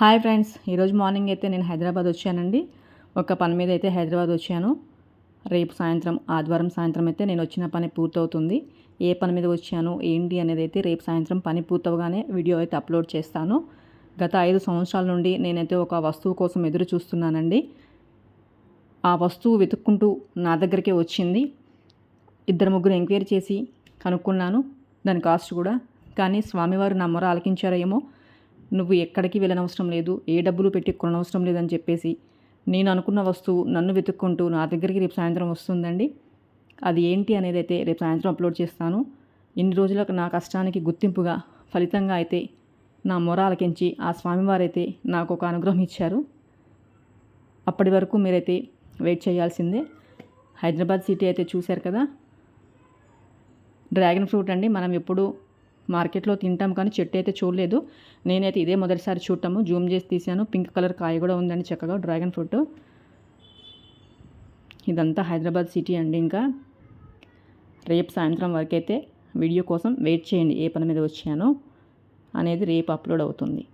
Hi friends ఈరోజు morning అయితే నేను హైదరాబాద్ వచ్చానండి. ఒక పని మీద అయితే హైదరాబాద్ వచ్చాను. రేపు సాయంత్రం ఆదివారం సాయంత్రం అయితే నేను వచ్చిన పని పూర్తవుతుంది. ఏ పని మీద వచ్చాను ఏంటి అనేది అయితే రేపు సాయంత్రం పని పూర్తవగానే వీడియో అయితే అప్లోడ్ చేస్తాను. గత ఐదు సంవత్సరాల నుండి నేనైతే ఒక వస్తువు కోసం ఎదురు చూస్తున్నానండి. ఆ వస్తువు వెతుక్కుంటూ నా దగ్గరికే వచ్చింది. ఇద్దరు ముగ్గురు ఎంక్వైరీ చేసి కనుక్కున్నాను. దాని కాస్ట్ కూడా. కానీ స్వామివారు నా మొర ఆలకించారేమో నువ్వు ఎక్కడికి వెళ్ళనవసరం లేదు ఏ డబ్బులు పెట్టి కొనవసరం లేదని చెప్పేసి నేను అనుకున్న వస్తువు నన్ను వెతుక్కుంటూ నా దగ్గరికి రేపు సాయంత్రం వస్తుందండి. అది ఏంటి అనేది అయితే రేపు సాయంత్రం అప్లోడ్ చేస్తాను. ఇన్ని రోజులకు నా కష్టానికి గుర్తింపుగా ఫలితంగా అయితే నా మొర ఆలకించి ఆ స్వామివారైతే నాకు ఒక అనుగ్రహం ఇచ్చారు. అప్పటి వరకు మీరైతే వెయిట్ చేయాల్సిందే. హైదరాబాద్ సిటీ అయితే చూశారు కదా. డ్రాగన్ ఫ్రూట్ అండి మనం ఎప్పుడు మార్కెట్లో తింటాం కానీ చెట్టు అయితే చూడలేదు. నేనైతే ఇదే మొదటిసారి చూడటము. జూమ్ చేసి తీసాను పింక్ కలర్ కాయ కూడా ఉందండి చక్కగా. Dragon fruit. ఇదంతా హైదరాబాద్ సిటీ అండి ఇంకా. రేపు సాయంత్రం వరకు అయితే వీడియో కోసం వెయిట్ చేయండి. ఏ పని మీద వచ్చానో అనేది రేపు అప్లోడ్ అవుతుంది.